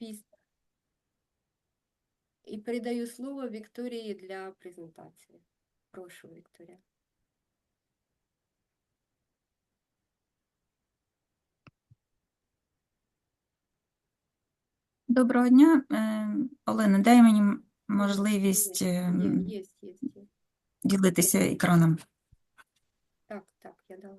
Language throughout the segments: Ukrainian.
пісня. І передаю слово Вікторії для презентації. Прошу, Вікторія. Доброго дня, Е, Олена. Дай мені можливість Є, є, є, є, є. ділитися екраном. Так, так, я дала.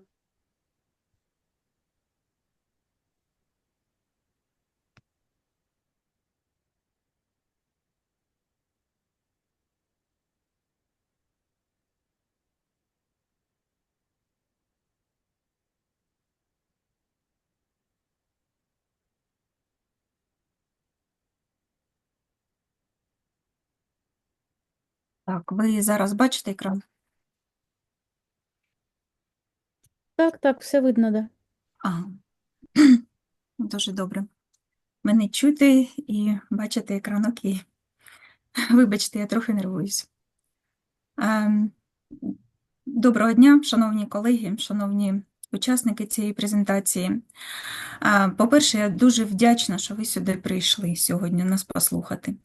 Так, ви зараз бачите екран? Так, так, все видно, да. Ага. Дуже добре. Мене чути і бачити екран окей. Вибачте, я трохи нервуюсь. Ем, Доброго дня, шановні колеги, шановні учасники цієї презентації. По-перше, я дуже вдячна, що ви сюди прийшли сьогодні нас послухати.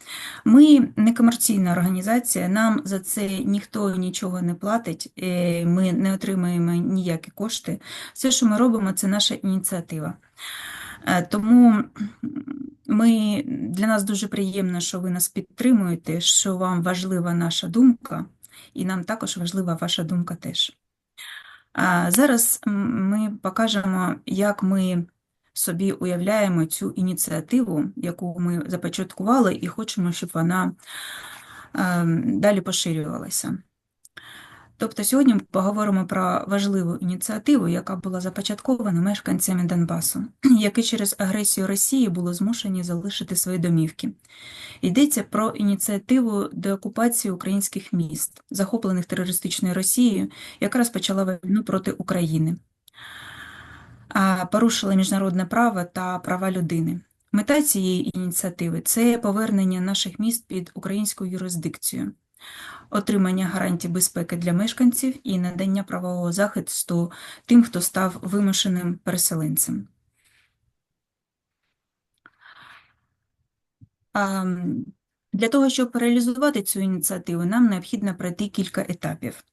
Ми некомерційна організація, нам за це ніхто нічого не платить, е, ми не отримуємо ніякі кошти. Все, що ми робимо, це наша ініціатива. Е, Тому ми, для нас дуже приємно, що ви нас підтримуєте, що вам важлива наша думка, і нам також важлива ваша думка теж. Зараз ми покажемо, як ми собі уявляємо цю ініціативу, яку ми започаткували, і хочемо, щоб вона ем, далі поширювалася. Тобто сьогодні ми поговоримо про важливу ініціативу, яка була започаткована мешканцями Донбасу, які через агресію Росії були змушені залишити свої домівки. Йдеться про ініціативу деокупації українських міст, захоплених терористичною Росією, яка розпочала війну проти України, порушила міжнародне право та права людини. Мета цієї ініціативи це повернення наших міст під українську юрисдикцію, отримання гарантій безпеки для мешканців і надання правового захисту тим, хто став вимушеним переселенцем. Для того, щоб реалізувати цю ініціативу, нам необхідно пройти кілька етапів.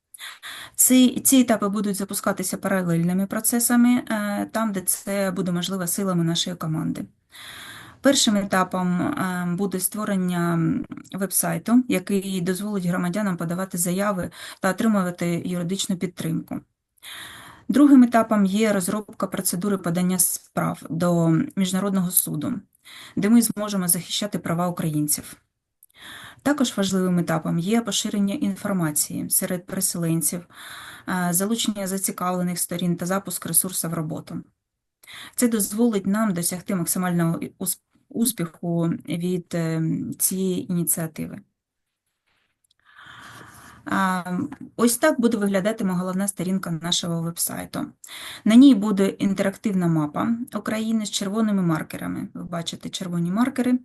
Ці, ці етапи будуть запускатися паралельними процесами, е, там, де це буде можливо силами нашої команди. Першим етапом е, буде створення вебсайту, який дозволить громадянам подавати заяви та отримувати юридичну підтримку. Другим етапом є розробка процедури подання справ до Міжнародного суду, де ми зможемо захищати права українців. Також важливим етапом є поширення інформації серед переселенців, е, залучення зацікавлених сторін та запуск ресурсів роботу. Це дозволить нам досягти максимального успіху від е, цієї ініціативи. Ось так буде виглядати головна сторінка нашого вебсайту. На ній буде інтерактивна мапа України з червоними маркерами. Ви бачите червоні маркери,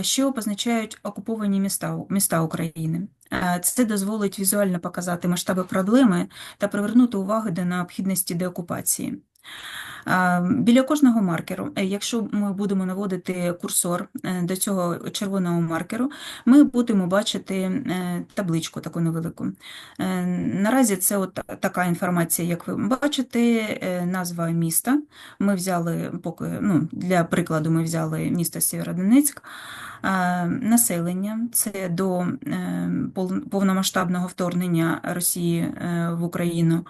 що позначають окуповані міста, міста України. Це дозволить візуально показати масштаби проблеми та привернути увагу до необхідності деокупації. А, Біля кожного маркеру, е, якщо ми будемо наводити курсор е, до цього червоного маркеру, ми будемо бачити е, табличку таку невелику. Е, Наразі це от така інформація, як ви бачите, е, назва міста. Ми взяли поки, ну, для прикладу, ми взяли місто Сєвєродонецьк. Населення це до е, повномасштабного вторгнення Росії е, в Україну.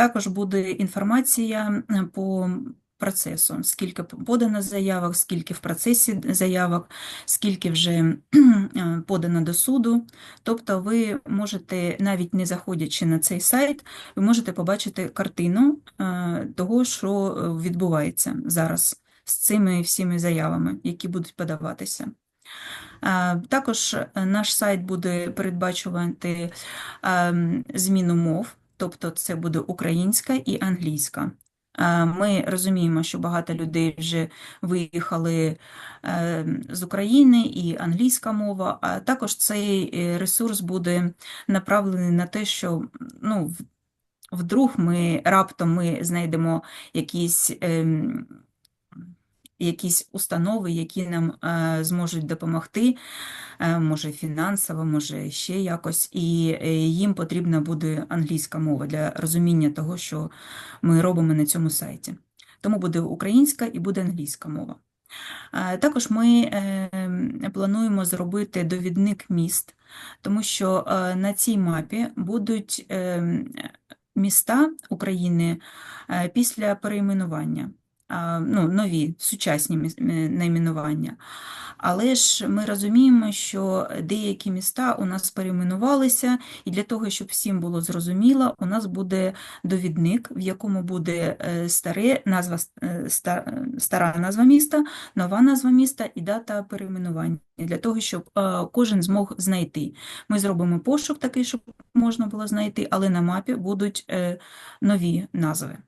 Також буде інформація е, по процесу, скільки подано заявок, скільки в процесі заявок, скільки вже е, подано до суду. Тобто ви можете, навіть не заходячи на цей сайт, ви можете побачити картину е, того, що відбувається зараз з цими всіми заявами, які будуть подаватися. Також наш сайт буде передбачувати ем, зміну мов, тобто це буде українська і англійська. Е, Ми розуміємо, що багато людей вже виїхали е, з України і англійська мова, а також цей е, ресурс буде направлений на те, що ну, вдруг ми раптом ми знайдемо якісь ем, якісь установи, які нам е, зможуть допомогти, е, може фінансово, може ще якось, і е, їм потрібна буде англійська мова для розуміння того, що ми робимо на цьому сайті. Тому буде українська і буде англійська мова. Також ми плануємо зробити довідник міст, тому що на цій мапі будуть міста України після перейменування, ну, нові сучасні найменування. Але ж ми розуміємо, що деякі міста у нас перейменувалися, і для того, щоб всім було зрозуміло, у нас буде довідник, в якому буде е, старе назва, е, е, стара назва міста, нова назва міста і дата перейменування, для того, щоб кожен змог знайти. Ми зробимо пошук такий, щоб можна було знайти, але на мапі будуть нові назви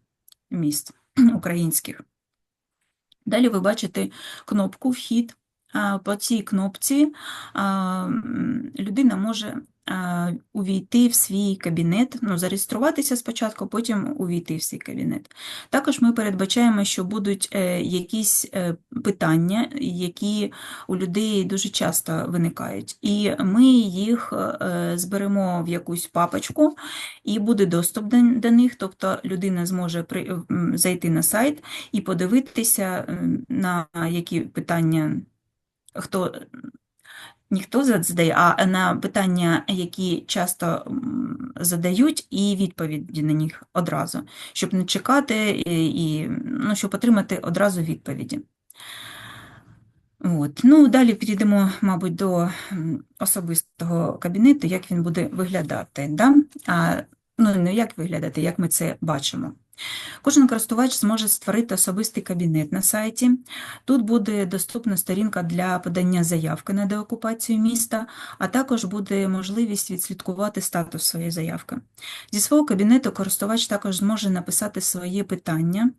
міст українських. Далі ви бачите кнопку Вхід. По цій кнопці людина може увійти в свій кабінет, ну, зареєструватися спочатку, потім увійти в свій кабінет. Також ми передбачаємо, що будуть е, якісь е, питання, які у людей дуже часто виникають, і ми їх е, зберемо в якусь папочку, і буде доступ до, них, тобто людина зможе зайти на сайт і подивитися, на які питання хто ніхто задає, а на питання, які часто задають, і відповіді на них одразу, щоб не чекати і, ну, щоб отримати одразу відповіді. От. Ну, далі підійдемо, мабуть, до особистого кабінету, як він буде виглядати. Да? А, ну, не як виглядати, як ми це бачимо. Кожен користувач зможе створити особистий кабінет на сайті. Тут буде доступна сторінка для подання заявки на деокупацію міста, а також буде можливість відслідкувати статус своєї заявки. Зі свого кабінету користувач також зможе написати своє питання,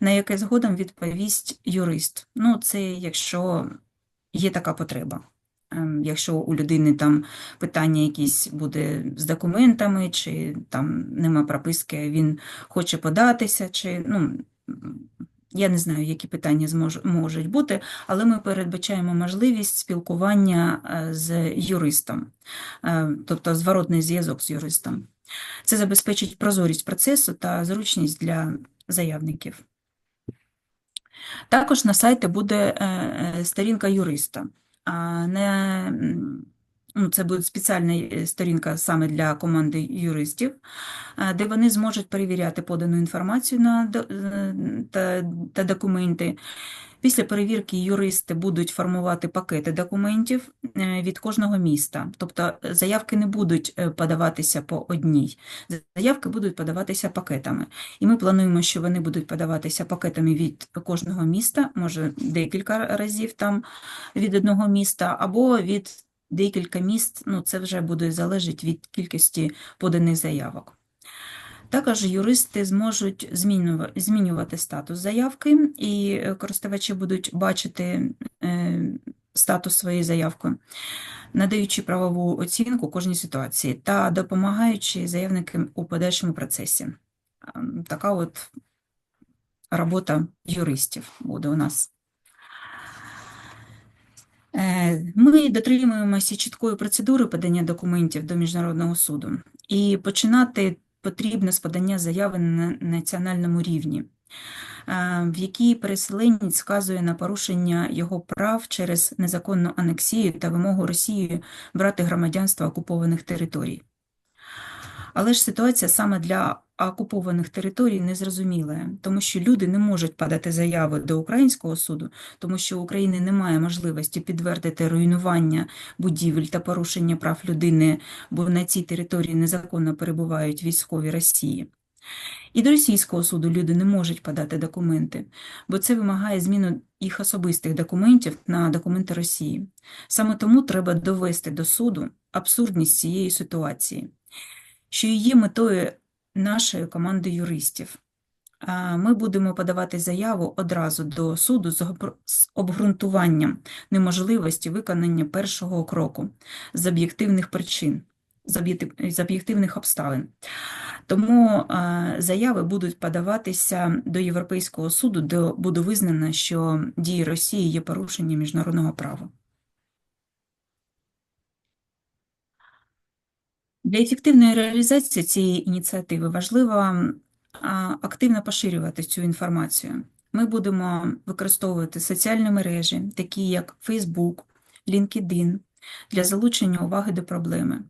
на яке згодом відповість юрист. Ну, це якщо є така потреба. Ем, Якщо у людини там питання якісь буде з документами, чи там нема прописки, він хоче податися, чи ну я не знаю, які питання змож, можуть бути, але ми передбачаємо можливість спілкування е, з юристом, е, тобто зворотний зв'язок з юристом. Це забезпечить прозорість процесу та зручність для заявників. Також на сайті буде е, сторінка юриста. Не, ну, це буде спеціальна е, сторінка саме для команди юристів, е, де вони зможуть перевіряти подану інформацію на, е, та, та документи. Після перевірки юристи будуть формувати пакети документів е, від кожного міста. Тобто е, заявки не будуть е, подаватися по одній, заявки будуть подаватися пакетами. І ми плануємо, що вони будуть подаватися пакетами від кожного міста, може декілька разів там від одного міста, або від декілька міст, ну це вже буде залежить від кількості поданих заявок. Також юристи зможуть змінювати статус заявки, і е, користувачі будуть бачити е, статус своєї заявки, надаючи правову оцінку кожній ситуації та допомагаючи заявникам у подальшому процесі. Ем, Така от робота юристів буде у нас. Е, Ми дотримуємося чіткої процедури подання документів до Міжнародного суду, і починати потрібно з подання заяви на національному рівні, е, в якій переселенець вказує на порушення його прав через незаконну анексію та вимогу Росії брати громадянство окупованих територій. Але ж ситуація саме для окупованих територій незрозуміла, тому що люди не можуть подати заяви до українського суду, тому що України немає можливості підтвердити руйнування будівель та порушення прав людини, бо на цій території незаконно перебувають військові Росії. І до російського суду люди не можуть подати документи, бо це вимагає зміну їх особистих документів на документи Росії. Саме тому треба довести до суду абсурдність цієї ситуації, що її метою нашої команди юристів. Ми будемо подавати заяву одразу до суду з обґрунтуванням неможливості виконання першого кроку з об'єктивних причин, з об'єктивних обставин. Тому заяви будуть подаватися до Європейського суду, де буде визнано, що дії Росії є порушенням міжнародного права. Для ефективної реалізації цієї ініціативи важливо активно поширювати цю інформацію. Ми будемо використовувати соціальні мережі, такі як Facebook, LinkedIn, для залучення уваги до проблеми.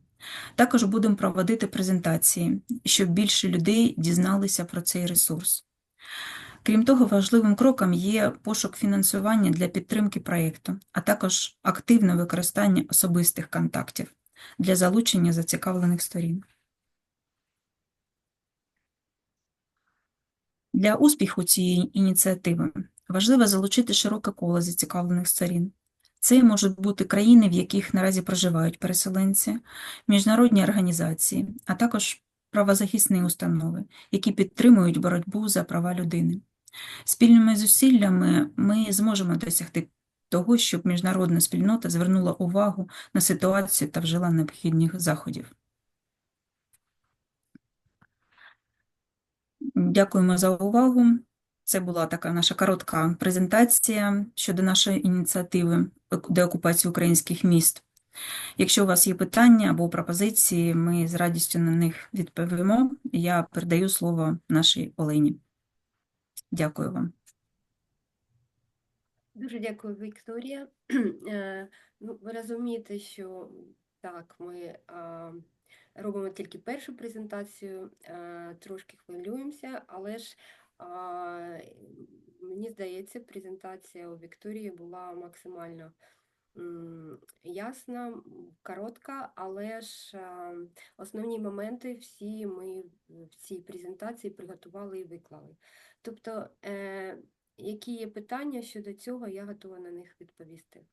Також будемо проводити презентації, щоб більше людей дізналися про цей ресурс. Крім того, важливим кроком є пошук фінансування для підтримки проєкту, а також активне використання особистих контактів для залучення зацікавлених сторін. Для успіху цієї ініціативи важливо залучити широке коло зацікавлених сторін. Це можуть бути країни, в яких наразі проживають переселенці, міжнародні організації, а також правозахисні установи, які підтримують боротьбу за права людини. Спільними зусиллями ми зможемо досягти того, щоб міжнародна спільнота звернула увагу на ситуацію та вжила необхідних заходів. Дякуємо за увагу. Це була така наша коротка презентація щодо нашої ініціативи деокупації українських міст. Якщо у вас є питання або пропозиції, ми з радістю на них відповімо. Я передаю слово нашій Олені. Дякую вам. Дуже дякую, Вікторія. Е, Ну, ви розумієте, що так, ми робимо тільки першу презентацію, а, трошки хвилюємося, але ж мені здається, презентація у Вікторії була максимально ясна, коротка, але ж основні моменти всі ми в цій презентації приготували і виклали. Тобто, е, які є питання щодо цього, я готова на них відповісти.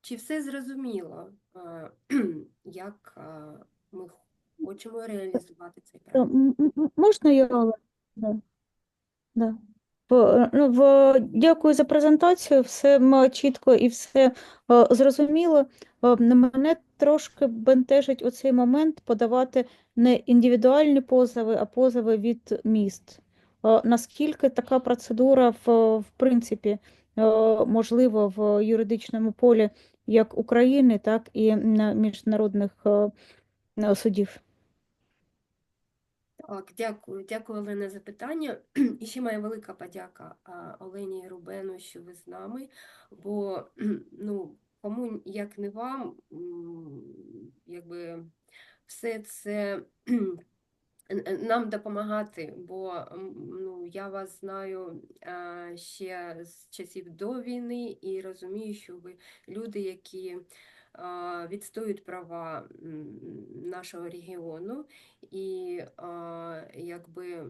Чи все зрозуміло, е, як е, ми хочемо реалізувати цей Е, проект? Можна я? Да. Да. В, ну, дякую за презентацію, все чітко і все е, зрозуміло. Е, Мене трошки бентежить оцей момент подавати не індивідуальні позови, а позови від міст. Е, Наскільки така процедура в, в принципі е, можлива в юридичному полі як України, так і на міжнародних судів? Так, дякую, дякую, Олена, за питання. І ще моя велика подяка Олені Рубену, що ви з нами, бо ну, кому як не вам, якби все це нам допомагати, бо ну, я вас знаю ще з часів до війни і розумію, що ви люди, які відстоюють права нашого регіону. І якби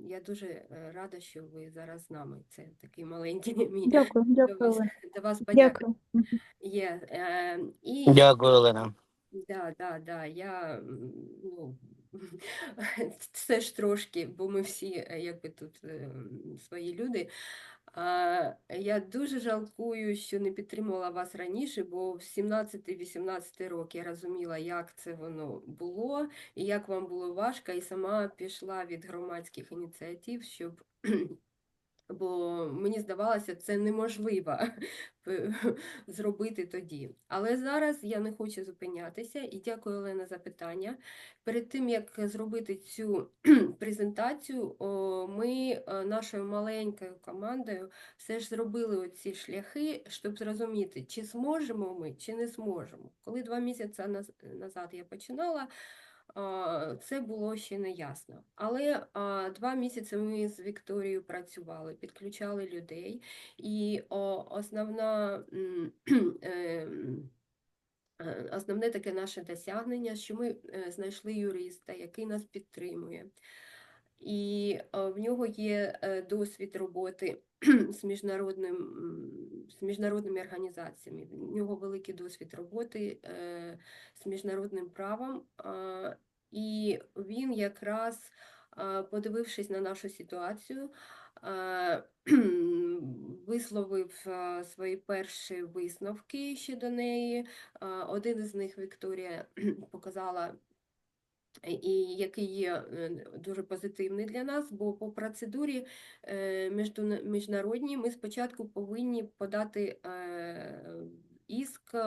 я дуже рада, що ви зараз з нами. Це такий маленький мій Дякую, до дякую, до вас подяка Дякую. Мгм. є. Е, і Дякую, Олена. Да, да, да, я ну, це ж трошки, бо ми всі е, якби тут е, свої люди. Я дуже жалкую, що не підтримувала вас раніше, бо в 17-18 роки я розуміла, як це воно було і як вам було важко, і сама пішла від громадських ініціатив, щоб бо мені здавалося, це неможливо зробити тоді. Але зараз я не хочу зупинятися і дякую, Олена, за питання. Перед тим, як зробити цю презентацію, ми е, нашою маленькою командою все ж зробили оці шляхи, щоб зрозуміти, чи зможемо ми, чи не зможемо. Коли два місяці назад я починала, це було ще не ясно. Але два місяці ми з Вікторією працювали, підключали людей, і основна. ем, е, Основне таке наше досягнення, що ми е, знайшли юриста, який нас підтримує. І е, в нього є е, досвід роботи з, міжнародним, з міжнародними організаціями. В нього великий досвід роботи е, з міжнародним правом. І він якраз, подивившись на нашу ситуацію, висловив свої перші висновки щодо неї. Е, Один із них Вікторія показала і який є е, дуже позитивний для нас, бо по процедурі е, міжнародній ми спочатку повинні подати іск е,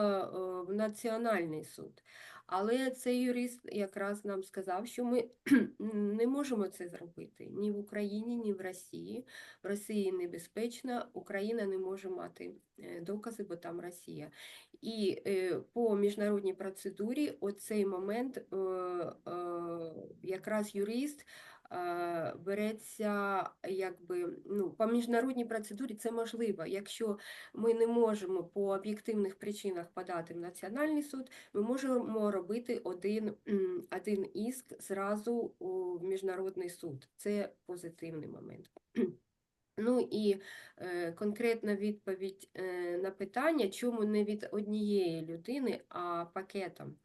в Національний суд. Але цей юрист якраз нам сказав, що ми не можемо це зробити ні в Україні, ні в Росії. В Росії небезпечно, Україна не може мати докази, бо там Росія. І е, по міжнародній процедурі оцей момент е, е, якраз юрист береться якби ну, по міжнародній процедурі це можливо. Якщо ми не можемо по об'єктивних причинах подати в Національний суд, ми можемо робити один, один іск зразу у Міжнародний суд. Це позитивний момент. Ну і е, конкретна відповідь е, на питання, чому не від однієї людини, а пакетом.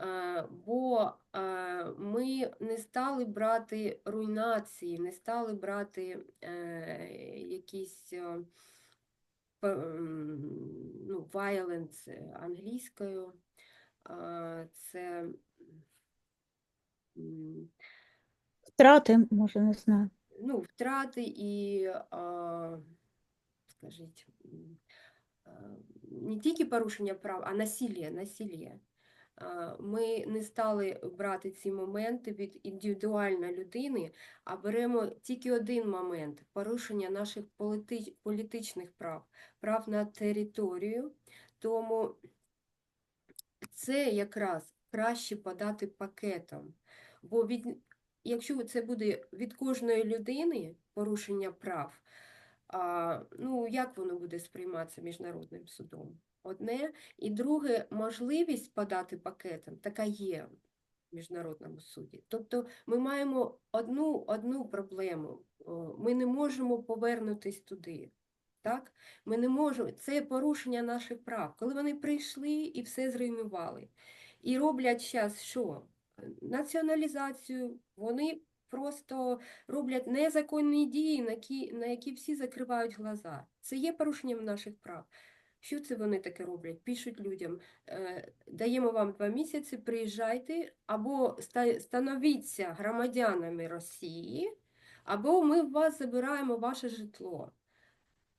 Е, бо е, ми не стали брати руйнації, не стали брати е, якісь е, ну, violence англійською. Е, Це Втрати, може, не знаю. Ну, втрати і, а, скажіть, не тільки порушення прав, а насилля, насилля. Ми не стали брати ці моменти від індивідуальної людини, а беремо тільки один момент порушення наших полити- політичних прав, прав на територію. Тому це якраз краще подати пакетом. Бо від, якщо це буде від кожної людини порушення прав, а, ну як воно буде сприйматися міжнародним судом? Одне. І друге, можливість подати пакетом така є в міжнародному суді. Тобто ми маємо одну, одну проблему. Ми не можемо повернутись туди. Так? Ми не можемо. Це порушення наших прав. Коли вони прийшли і все зруйнували. І роблять зараз що? Націоналізацію. Вони просто роблять незаконні дії, на які, на які всі закривають глаза. Це є порушенням наших прав. Що це вони таке роблять? Пишуть людям, е, даємо вам два місяці, приїжджайте, або становіться громадянами Росії, або ми вас забираємо ваше житло.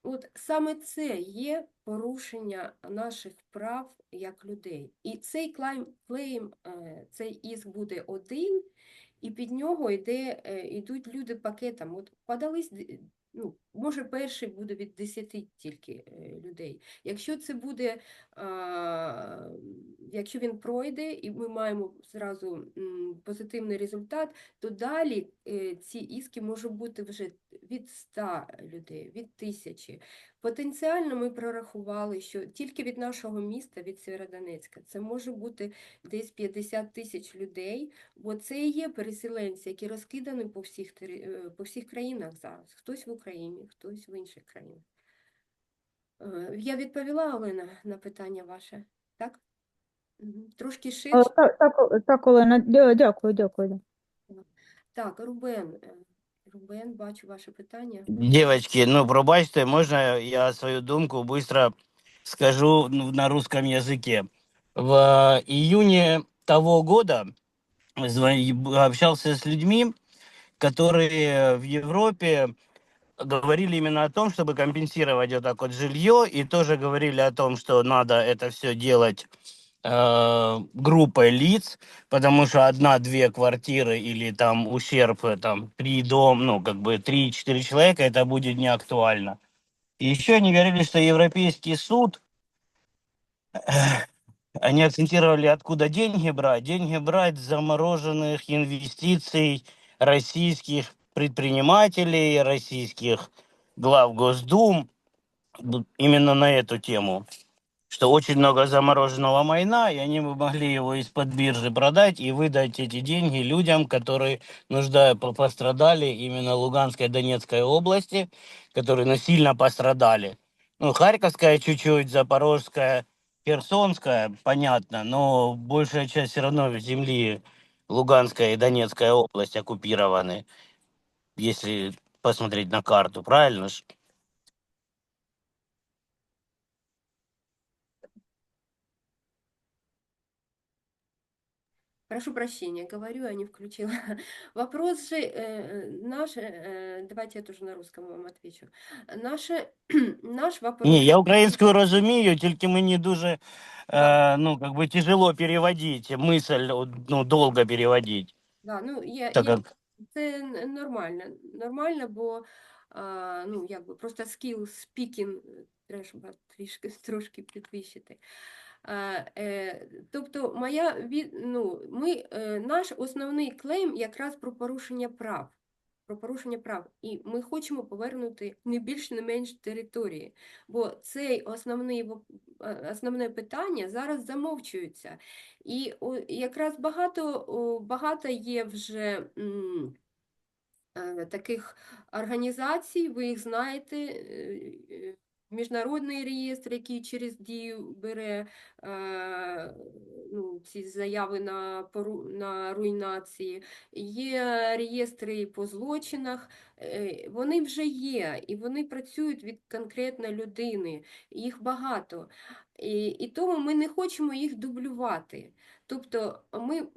От саме це є порушення наших прав як людей. І цей клейм, е, цей іск буде один, і під нього йде, е, йдуть люди пакетом. От подались, ну, може, перший буде від 10 тільки е, людей. Якщо це буде, якщо він пройде, і ми маємо зразу позитивний результат, то далі е, ці іски можуть бути вже від 100 людей, від тисячі. Потенціально ми прорахували, що тільки від нашого міста, від Сєвєродонецька, це може бути десь 50 тисяч людей, бо це і є переселенці, які розкидані по всіх, е, по всіх країнах зараз. Хтось в Україні, хтось в інших країнах. Е, Я відповіла, Олена, на питання ваше, так? Мгм. Трошки Е, ширше. Так, так, так, Олена, дя- дякую, дякую. да. Так, Рубен, е, Рубен, бачу ваше питання. Девочки, ну пробачте, можно я свою думку быстро скажу ну, на русском языке. В июне того года зва- общался с людьми, которые в Европе говорили именно о том, чтобы компенсировать вот так вот жилье, и тоже говорили о том, что надо это все делать э, группой лиц, потому что одна-две квартиры или там ущерб э, там три дом, ну как бы три-четыре человека, это будет не актуально. И еще они говорили, что Европейский суд, э, они акцентировали, откуда деньги брать. Деньги брать с замороженных инвестиций российских предпринимателей, российских глав Госдум, именно на эту тему что очень много замороженного майна, и они бы могли его из-под биржи продать и выдать эти деньги людям, которые нуждают, по- пострадали именно Луганской, Донецкой области, которые ну, сильно пострадали. Ну, Харьковская чуть-чуть, Запорожская, Херсонская, понятно, но большая часть все равно земли Луганская и Донецкая область оккупированы, если посмотреть на карту, правильно же? Прошу прощения, говорю, я не включила. Вопрос же э, э наш, э, э, давайте я тоже на русском вам отвечу. Наше, наш вопрос... Не, я украинского разумею, только мы не дуже, э, ну, как бы тяжело переводить, мысль, ну, долго переводить. Да, ну, я, так я... как це нормально, нормально, бо ну, якби просто скіл спікінг треба трішки трошки підвищити. Е, тобто, моя ну, ми, е, наш основний клейм якраз про порушення прав. Про порушення прав, і ми хочемо повернути не більш не менш території, бо цей основний е, основне питання зараз замовчується. І якраз багато, багато є вже е, таких організацій, ви їх знаєте, е, Міжнародний реєстр, який через дію бере е, ну, ці заяви на, пору, на руйнації, є реєстри по злочинах, е, вони вже є, і вони працюють від конкретно людини, їх багато. І, і тому ми не хочемо їх дублювати. Тобто ми,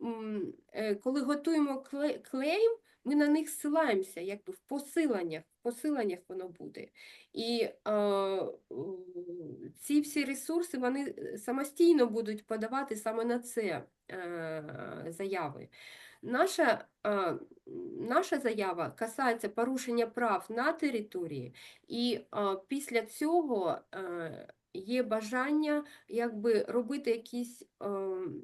е, коли готуємо кле- клейм, ми на них ссилаємося, якби в посиланнях, в посиланнях воно буде. І е, ці всі ресурси вони е, самостійно будуть подавати саме на це е, заяви. Наша, е, наша заява касається порушення прав на території, і е, після цього е, є бажання якби робити якісь. ем,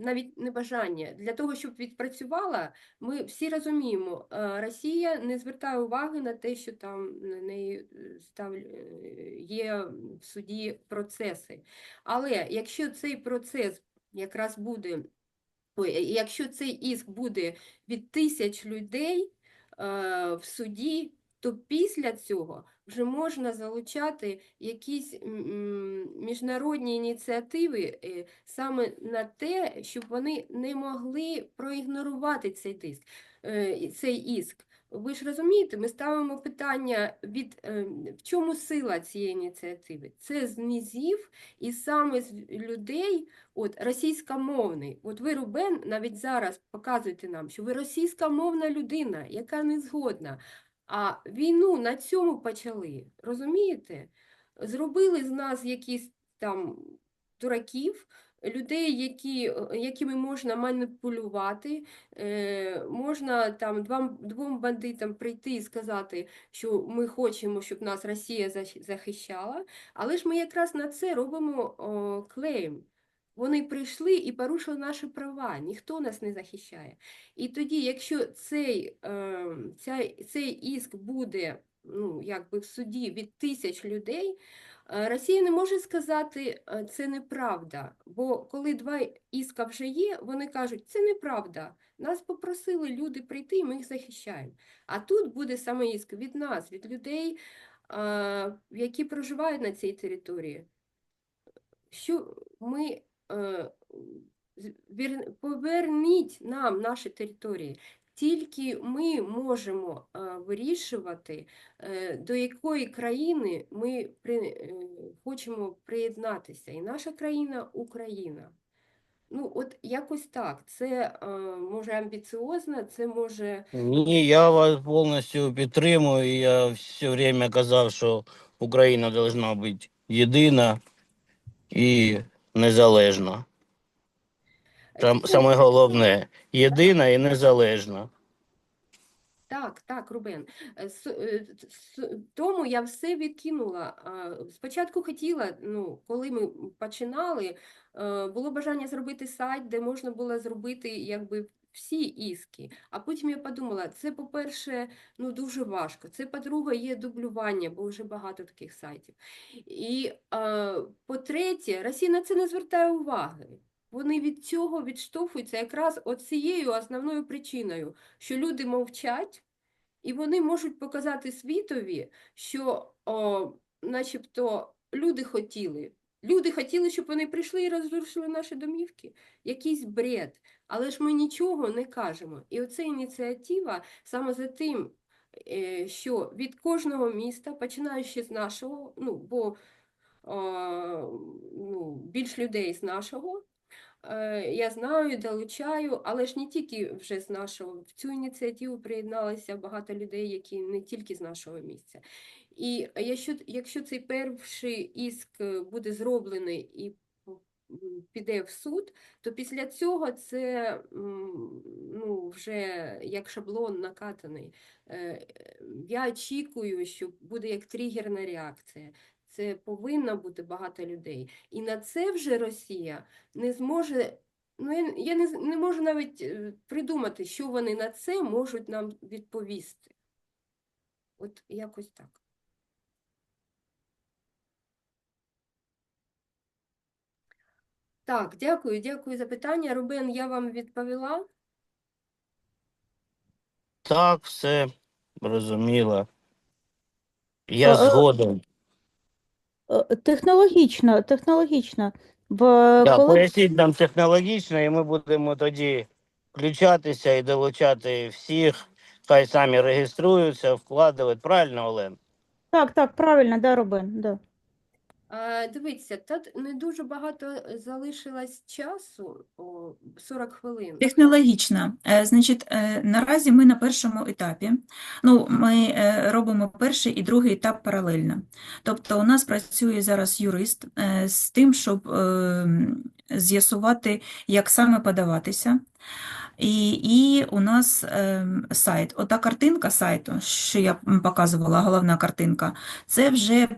навіть не бажання для того, щоб відпрацювала, ми всі розуміємо, е, Росія не звертає уваги на те, що там на неї е, став, е, є в суді процеси. Але якщо цей процес якраз буде, якщо цей ішк буде від тисяч людей в суді, то після цього вже можна залучати якісь міжнародні ініціативи е, саме на те, щоб вони не могли проігнорувати цей диск, е, цей іск. Ви ж розумієте, ми ставимо питання від е, в чому сила цієї ініціативи? Це з низів і саме з людей, от російськомовний. От ви, Рубен, навіть зараз показуєте нам, що ви російськомовна людина, яка не згодна. А війну на цьому почали, розумієте? Зробили з нас якісь там дураків, людей, які, е, якими можна маніпулювати, е, можна там двом, двом бандитам прийти і сказати, що ми хочемо, щоб нас Росія захищала, але ж ми якраз на це робимо о, клейм. Вони прийшли і порушили наші права, ніхто нас не захищає. І тоді, якщо цей, е, ця, цей іск буде ну, якби в суді від тисяч людей, е, Росія не може сказати, е, це неправда. Бо коли два іска вже є, вони кажуть, це неправда. Нас попросили люди прийти, і ми їх захищаємо. А тут буде саме іск від нас, від людей, е, які проживають на цій території. Що ми поверніть нам наші території. Тільки ми можемо е, вирішувати, е, до якої країни ми е, хочемо приєднатися. І наша країна Україна. Ну, от якось так. Це е, може амбіціозно, це може. Ні, я вас повністю підтримую. Я все время казав, що Україна повинна бути єдина і незалежна. Там саме головне єдина і незалежна. Так, так, Рубен. Е, е, Тому я все відкинула. Спочатку хотіла, ну, коли ми починали, е, було бажання зробити сайт, де можна було зробити якби всі іски. А потім я подумала, це, по-перше, ну, дуже важко. Це, по-друге, є дублювання, бо вже багато таких сайтів. І, по-третє, Росія на це не звертає уваги. Вони від цього відштовхуються якраз оцією основною причиною, що люди мовчать, і вони можуть показати світові, що о, начебто люди хотіли. Люди хотіли, щоб вони прийшли і розрушили наші домівки. Якийсь бред. Але ж ми нічого не кажемо. І оця ініціатива саме за тим, е, що від кожного міста, починаючи з нашого, ну, бо а, ну, більш людей з нашого, Е, Я знаю, долучаю, але ж не тільки вже з нашого. В цю ініціативу приєдналися багато людей, які не тільки з нашого місця. І якщо, якщо цей перший іск е, буде зроблений і піде в суд, то після цього це ну, вже як шаблон накатаний. Е, Я очікую, що буде як тригерна реакція. Це повинно бути багато людей. І на це вже Росія не зможе. Ну, я, я не, не можу навіть е, придумати, що вони на це можуть нам відповісти. От якось так. Так, дякую, дякую за питання. Рубен, я вам відповіла. Так, все розуміло. Я Е, е, згоден. Е, Технологічно, технологічно. В Так, коли поясніть нам технологічно, і ми будемо тоді включатися і долучати всіх. Хай самі реєструються, вкладають. Правильно, Олен? так, так, правильно, да, Рубен, да. А, дивіться, тут не дуже багато залишилось часу, о, 40 хвилин. Технологічна. Е, Значить, е, наразі ми на першому етапі. Ну, ми е, робимо перший і другий етап паралельно. Тобто у нас працює зараз юрист е, з тим, щоб е, з'ясувати, як саме подаватися. І, і у нас ем, сайт. Ота картинка сайту, що я показувала, головна картинка, це вже